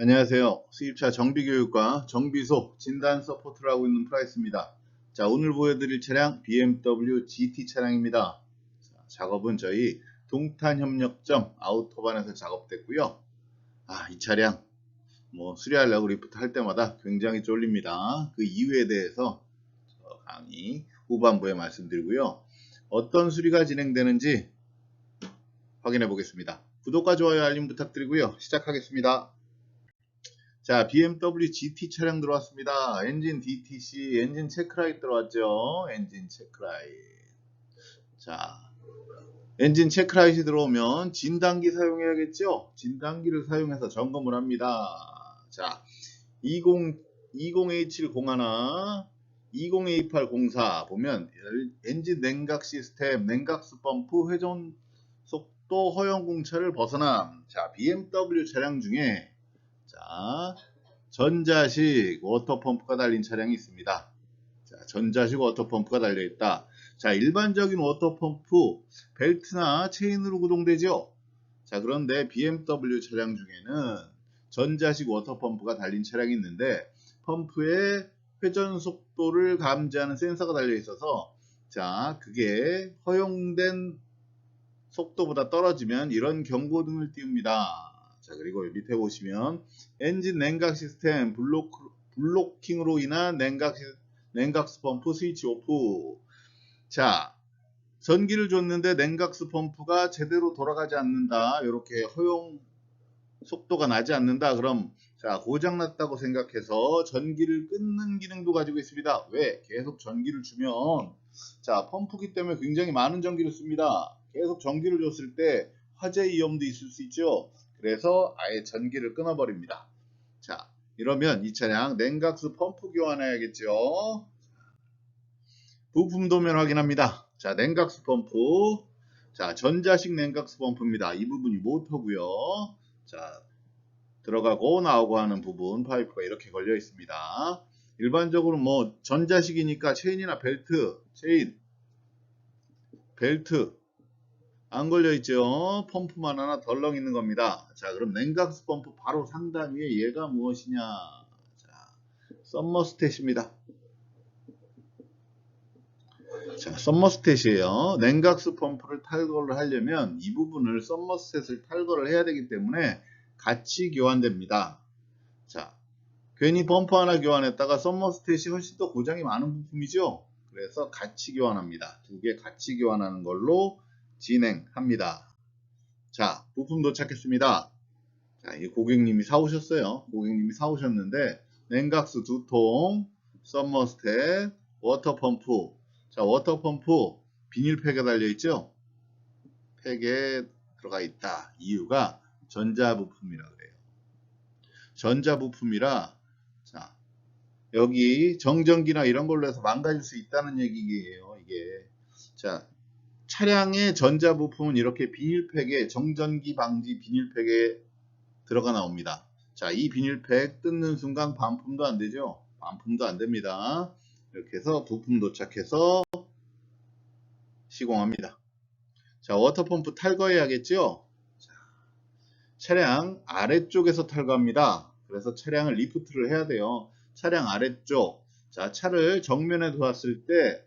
안녕하세요. 수입차 정비교육과 정비소 진단 서포트를 하고 있는 프라이스입니다. 자, 오늘 보여드릴 차량 BMW GT 차량입니다. 자, 작업은 저희 동탄협력점 아우토반에서 작업됐고요. 아, 이 차량 뭐 수리하려고 리프트 할 때마다 굉장히 쫄립니다. 그 이유에 대해서 저 강의 후반부에 말씀드리고요. 어떤 수리가 진행되는지 확인해 보겠습니다. 구독과 좋아요 알림 부탁드리고요. 시작하겠습니다. 자, BMW GT 차량 들어왔습니다. 엔진 DTC, 엔진 체크라이트 들어왔죠. 엔진 체크라이트. 자, 엔진 체크라이트 들어오면 진단기 사용해야겠죠. 진단기를 사용해서 점검을 합니다. 자, 20, 20A701, 20A804 보면 엔진 냉각 시스템, 냉각수 펌프, 회전 속도 허용 공차를 벗어남. 자, BMW 차량 중에 자, 전자식 워터펌프가 달린 차량이 있습니다. 자, 전자식 워터펌프가 달려 있다. 자, 일반적인 워터펌프 벨트나 체인으로 구동되죠. 자, 그런데 BMW 차량 중에는 전자식 워터펌프가 달린 차량이 있는데 펌프에 회전 속도를 감지하는 센서가 달려 있어서 자, 그게 허용된 속도보다 떨어지면 이런 경고등을 띄웁니다. 자, 그리고 밑에 보시면 엔진 냉각 시스템 블록, 블로킹으로 인한 냉각, 냉각수 펌프 스위치 오프. 자, 전기를 줬는데 냉각수 펌프가 제대로 돌아가지 않는다. 이렇게 허용 속도가 나지 않는다. 그럼 자, 고장 났다고 생각해서 전기를 끊는 기능도 가지고 있습니다. 왜? 계속 전기를 주면 자, 펌프기 때문에 굉장히 많은 전기를 씁니다. 계속 전기를 줬을 때 화재 위험도 있을 수 있죠. 그래서 아예 전기를 끊어버립니다. 자, 이러면 이 차량 냉각수 펌프 교환해야겠죠. 부품 도면 확인합니다. 자, 냉각수 펌프. 자, 전자식 냉각수 펌프입니다. 이 부분이 모터고요. 자, 들어가고 나오고 하는 부분 파이프가 이렇게 걸려 있습니다. 일반적으로 뭐 전자식이니까 체인이나 벨트, 체인, 벨트 안 걸려 있죠. 펌프만 하나 덜렁 있는 겁니다. 자, 그럼 냉각수 펌프 바로 상단 위에 얘가 무엇이냐? 자, 썸머스탯입니다. 자, 썸머스탯이에요. 냉각수 펌프를 탈거를 하려면 이 부분을 썸머스탯을 탈거를 해야 되기 때문에 같이 교환됩니다. 자, 괜히 펌프 하나 교환했다가 썸머스탯이 훨씬 더 고장이 많은 부품이죠. 그래서 같이 교환합니다. 두 개 같이 교환하는 걸로 진행합니다. 자, 부품 도착했습니다. 자, 이 고객님이 사오셨어요. 고객님이 사오셨는데 냉각수 두 통, 썸머스탯, 워터펌프. 자, 워터펌프 비닐팩에 달려있죠? 팩에 들어가 있다. 이유가 전자부품이라 그래요. 전자부품이라 자, 여기 정전기나 이런 걸로 해서 망가질 수 있다는 얘기예요. 이게 자, 차량의 전자부품은 이렇게 비닐팩에 정전기 방지 비닐팩에 들어가 나옵니다. 자, 이 비닐팩 뜯는 순간 반품도 안 되죠? 반품도 안 됩니다. 이렇게 해서 부품 도착해서 시공합니다. 자, 워터펌프 탈거해야겠죠? 자, 차량 아래쪽에서 탈거합니다. 그래서 차량을 리프트를 해야 돼요. 차량 아래쪽. 자, 차를 정면에 두었을 때,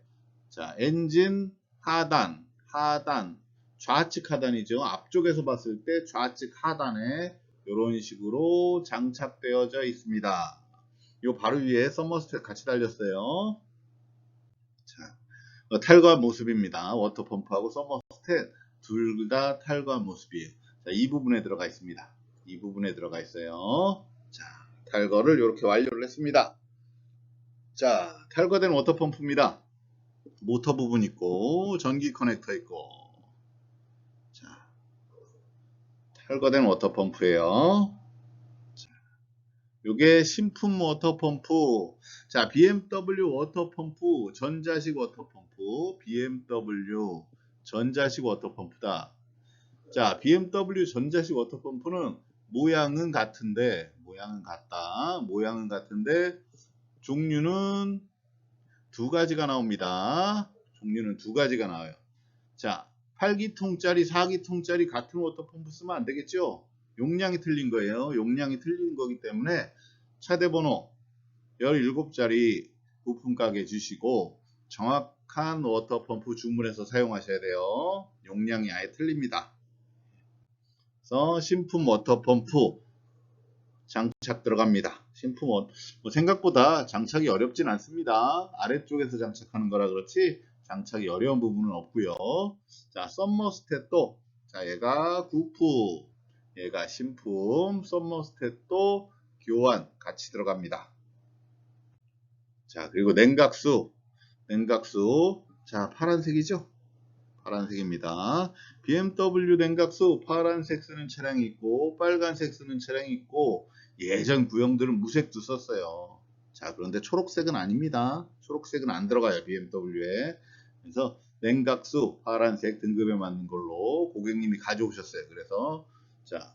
자, 엔진 하단, 하단, 좌측 하단이죠. 앞쪽에서 봤을 때 좌측 하단에 이런 식으로 장착되어져 있습니다. 요 바로 위에 썸머스탯 같이 달렸어요. 자, 어, 탈거한 모습입니다. 워터펌프하고 썸머스탯 둘다 탈거한 모습이에요. 자, 이 부분에 들어가 있습니다. 이 부분에 들어가 있어요. 자, 탈거를 이렇게 완료를 했습니다. 자, 탈거된 워터펌프입니다. 모터 부분 있고 전기 커넥터 있고. 자 탈거된 워터펌프예요. 자, 요게 신품 워터펌프. 자 BMW 워터펌프 전자식 워터펌프. BMW 전자식 워터펌프다. 자 BMW 전자식 워터펌프는 모양은 같은데 모양은 같다. 모양은 같은데 종류는 두 가지가 나옵니다. 종류는 두 가지가 나와요. 자, 8기통짜리, 4기통짜리 같은 워터펌프 쓰면 안 되겠죠? 용량이 틀린 거예요. 용량이 틀린 거기 때문에 차대번호 17자리 부품 가게 주시고 정확한 워터펌프 주문해서 사용하셔야 돼요. 용량이 아예 틀립니다. 그래서 신품 워터펌프 장착 들어갑니다. 신품 워, 뭐 생각보다 장착이 어렵진 않습니다. 아래쪽에서 장착하는 거라 그렇지 장착이 어려운 부분은 없고요. 자, 썸머스탯도 자, 얘가 구프, 얘가 신품, 썸머스탯도 교환 같이 들어갑니다. 자, 그리고 냉각수, 냉각수, 자, 파란색이죠? 파란색입니다. BMW 냉각수 파란색 쓰는 차량이 있고 빨간색 쓰는 차량이 있고 예전 구형들은 무색도 썼어요. 자, 그런데 초록색은 아닙니다. 초록색은 안 들어가요, BMW에. 그래서 냉각수 파란색 등급에 맞는 걸로 고객님이 가져오셨어요. 그래서 자,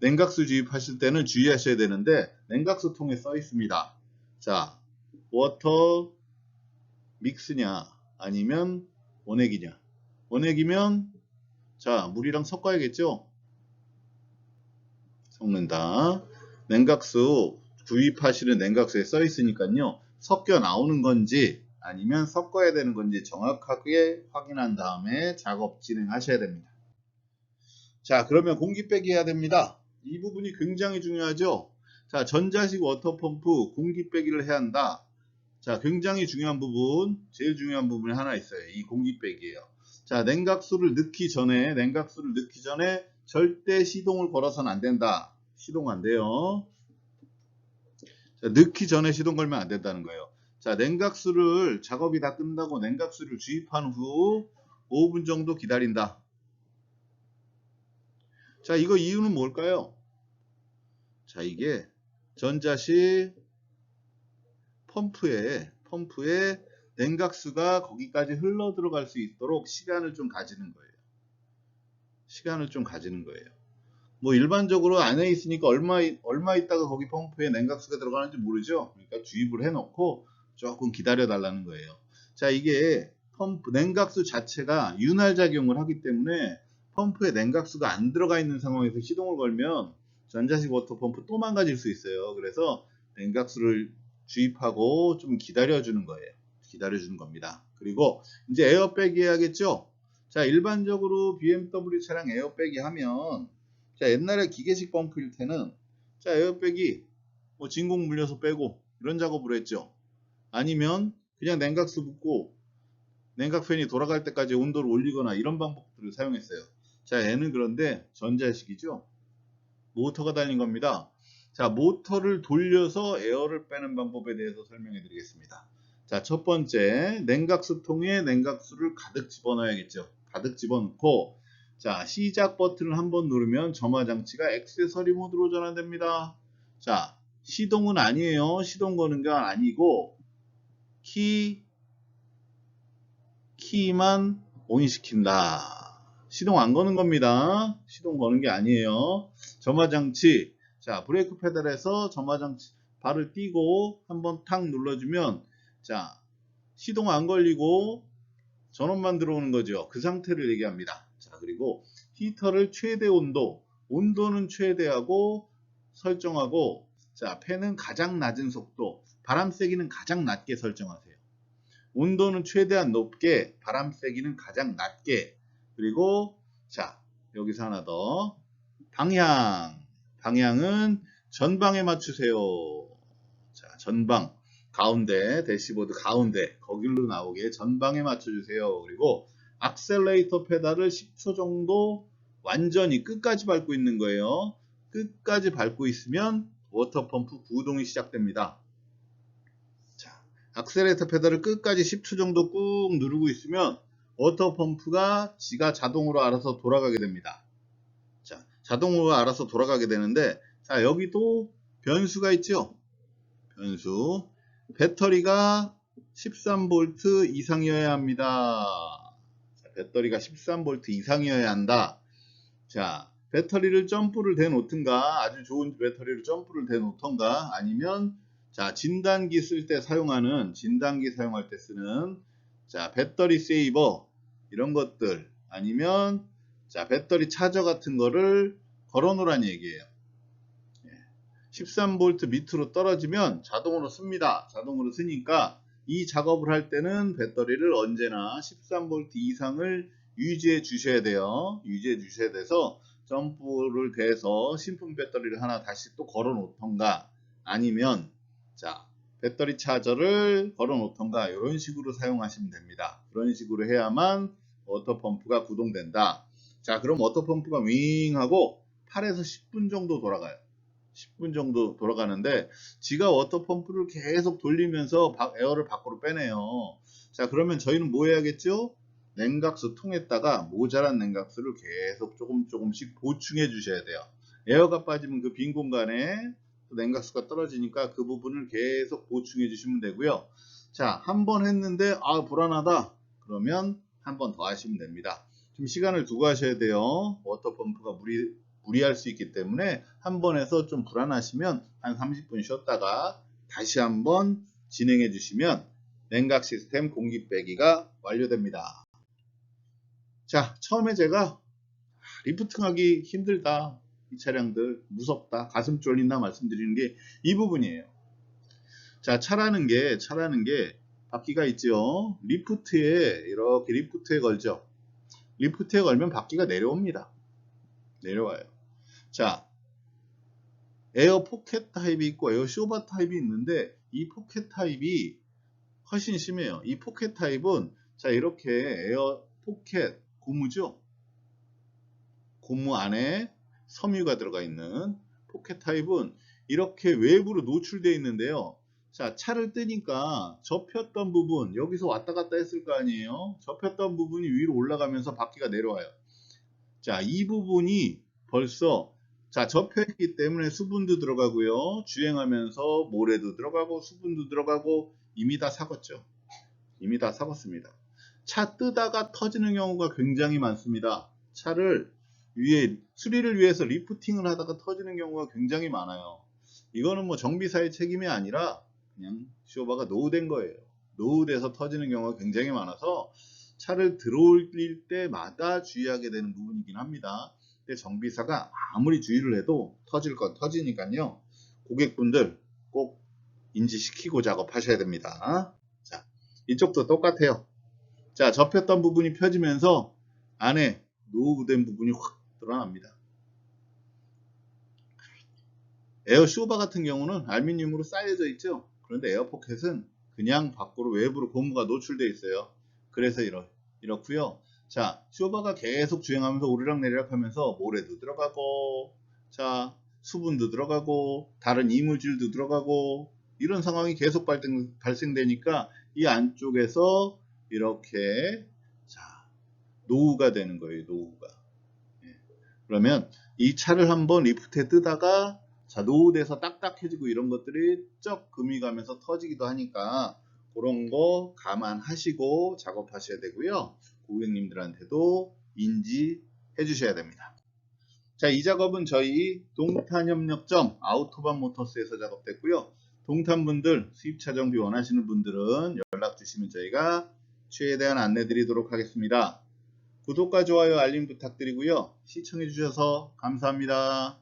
냉각수 주입하실 때는 주의하셔야 되는데 냉각수 통에 써 있습니다. 자, 워터 믹스냐 아니면 원액이냐. 원액이면 자, 물이랑 섞어야겠죠? 섞는다. 냉각수 구입하시는 냉각수에 써 있으니까요. 섞여 나오는 건지 아니면 섞어야 되는 건지 정확하게 확인한 다음에 작업 진행하셔야 됩니다. 자, 그러면 공기 빼기 해야 됩니다. 이 부분이 굉장히 중요하죠. 자, 전자식 워터펌프 공기 빼기를 해야 한다. 자, 굉장히 중요한 부분, 제일 중요한 부분이 하나 있어요. 이 공기 빼기예요. 자, 냉각수를 넣기 전에, 냉각수를 넣기 전에 절대 시동을 걸어서는 안 된다. 시동 안 돼요. 자, 넣기 전에 시동 걸면 안 된다는 거예요. 자, 냉각수를 작업이 다 끝나고 냉각수를 주입한 후 5분 정도 기다린다. 자, 이거 이유는 뭘까요? 자, 이게 전자식 펌프에 펌프에 냉각수가 거기까지 흘러 들어갈 수 있도록 시간을 좀 가지는 거예요. 시간을 좀 가지는 거예요. 뭐 일반적으로 안에 있으니까 얼마 얼마 있다가 거기 펌프에 냉각수가 들어가는지 모르죠. 그러니까 주입을 해놓고 조금 기다려 달라는 거예요. 자 이게 펌프 냉각수 자체가 윤활 작용을 하기 때문에 펌프에 냉각수가 안 들어가 있는 상황에서 시동을 걸면 전자식 워터 펌프 또 망가질 수 있어요. 그래서 냉각수를 주입하고 좀 기다려 주는 거예요. 기다려 주는 겁니다. 그리고 이제 에어백이 해야겠죠. 자 일반적으로 BMW 차량 에어백이 하면 자 옛날에 기계식 펌프일 때는 자 에어백이 뭐 진공 물려서 빼고 이런 작업을 했죠. 아니면 그냥 냉각수 붓고 냉각팬이 돌아갈 때까지 온도를 올리거나 이런 방법들을 사용했어요. 자 얘는 그런데 전자식이죠. 모터가 달린 겁니다. 자 모터를 돌려서 에어를 빼는 방법에 대해서 설명해 드리겠습니다. 자 첫 번째 냉각수통에 냉각수를 가득 집어넣어야겠죠. 가득 집어넣고 자, 시작 버튼을 한번 누르면 점화 장치가 액세서리 모드로 전환됩니다. 자, 시동은 아니에요. 시동 거는 게 아니고 키 키만 온 시킨다. 시동 안 거는 겁니다. 시동 거는 게 아니에요. 점화 장치. 자, 브레이크 페달에서 점화 장치 발을 띄고 한번 탁 눌러주면 자, 시동 안 걸리고 전원만 들어오는 거죠. 그 상태를 얘기합니다. 자, 그리고 히터를 최대 온도, 온도는 최대하고 설정하고, 자, 팬은 가장 낮은 속도, 바람 세기는 가장 낮게 설정하세요. 온도는 최대한 높게, 바람 세기는 가장 낮게, 그리고, 자, 여기서 하나 더. 방향. 방향은 전방에 맞추세요. 자, 전방. 가운데, 대시보드 가운데, 거길로 나오게 전방에 맞춰주세요. 그리고 악셀레이터 페달을 10초 정도 완전히 끝까지 밟고 있는 거예요. 끝까지 밟고 있으면 워터펌프 구동이 시작됩니다. 자, 악셀레이터 페달을 끝까지 10초 정도 꾹 누르고 있으면 워터펌프가 지가 자동으로 알아서 돌아가게 됩니다. 자, 자동으로 알아서 돌아가게 되는데 자, 여기도 변수가 있죠? 변수. 배터리가 13V 이상이어야 합니다. 자, 배터리가 13V 이상이어야 한다. 자, 배터리를 점프를 대놓든가 아주 좋은 배터리를 점프를 대놓던가 아니면 자, 진단기 쓸 때 사용하는 진단기 사용할 때 쓰는 자, 배터리 세이버 이런 것들 아니면 자, 배터리 차저 같은 거를 걸어 놓으란 얘기예요. 13V 밑으로 떨어지면 자동으로 씁니다. 자동으로 쓰니까 이 작업을 할 때는 배터리를 언제나 13V 이상을 유지해 주셔야 돼요. 유지해 주셔야 돼서 점프를 대서 신품 배터리를 하나 다시 또 걸어 놓던가 아니면 자 배터리 차저를 걸어 놓던가 이런 식으로 사용하시면 됩니다. 그런 식으로 해야만 워터펌프가 구동된다. 자 그럼 워터펌프가 윙 하고 8에서 10분 정도 돌아가요. 10분 정도 돌아가는데 지가 워터펌프를 계속 돌리면서 바- 에어를 밖으로 빼내요. 자 그러면 저희는 뭐 해야겠죠? 냉각수 통에다가 모자란 냉각수를 계속 조금 조금씩 보충해 주셔야 돼요. 에어가 빠지면 그 빈 공간에 냉각수가 떨어지니까 그 부분을 계속 보충해 주시면 되고요. 자, 한 번 했는데 아 불안하다. 그러면 한 번 더 하시면 됩니다. 좀 시간을 두고 하셔야 돼요. 워터펌프가 무리 무리할 수 있기 때문에 한번 해서 좀 불안하시면 한 30분 쉬었다가 다시 한번 진행해 주시면 냉각 시스템 공기 빼기가 완료됩니다. 자, 처음에 제가 리프팅하기 힘들다. 이 차량들 무섭다. 가슴 쫄린다 말씀드리는 게 이 부분이에요. 자, 차라는 게 차라는 게 바퀴가 있죠. 리프트에 이렇게 리프트에 걸죠. 리프트에 걸면 바퀴가 내려옵니다. 내려와요. 자, 에어 포켓 타입이 있고 에어 쇼바 타입이 있는데 이 포켓 타입이 훨씬 심해요. 이 포켓 타입은 자 이렇게 에어 포켓 고무죠. 고무 안에 섬유가 들어가 있는 포켓 타입은 이렇게 외부로 노출되어 있는데요. 자 차를 뜨니까 접혔던 부분 여기서 왔다 갔다 했을 거 아니에요. 접혔던 부분이 위로 올라가면서 바퀴가 내려와요. 자 이 부분이 벌써 자 접혀있기 때문에 수분도 들어가고요. 주행하면서 모래도 들어가고 수분도 들어가고 이미 다 삭았죠. 이미 다 삭았습니다. 차 뜨다가 터지는 경우가 굉장히 많습니다. 차를 위에 수리를 위해서 리프팅을 하다가 터지는 경우가 굉장히 많아요. 이거는 뭐 정비사의 책임이 아니라 그냥 쇼바가 노후된 거예요. 노후돼서 터지는 경우가 굉장히 많아서 차를 들어올릴 때마다 주의하게 되는 부분이긴 합니다. 근데 정비사가 아무리 주의를 해도 터질 건 터지니까요. 고객분들 꼭 인지시키고 작업하셔야 됩니다. 자, 이쪽도 똑같아요. 자, 접혔던 부분이 펴지면서 안에 노후된 부분이 확 드러납니다. 에어 쇼바 같은 경우는 알루미늄으로 쌓여져 있죠. 그런데 에어 포켓은 그냥 밖으로 외부로 고무가 노출되어 있어요. 그래서 이렇, 이렇고요. 자, 쇼바가 계속 주행하면서 오르락 내리락 하면서 모래도 들어가고, 자, 수분도 들어가고, 다른 이물질도 들어가고, 이런 상황이 계속 발생, 발생되니까 이 안쪽에서 이렇게, 자, 노후가 되는 거예요, 노후가. 예. 그러면 이 차를 한번 리프트에 뜨다가, 자, 노후돼서 딱딱해지고 이런 것들이 쩍 금이 가면서 터지기도 하니까, 그런 거 감안하시고 작업하셔야 되고요. 고객님들한테도 인지해 주셔야 됩니다. 자, 이 작업은 저희 동탄협력점 아우토반 모터스에서 작업됐고요. 동탄분들 수입차 정비 원하시는 분들은 연락 주시면 저희가 최대한 안내 드리도록 하겠습니다. 구독과 좋아요 알림 부탁드리고요. 시청해 주셔서 감사합니다.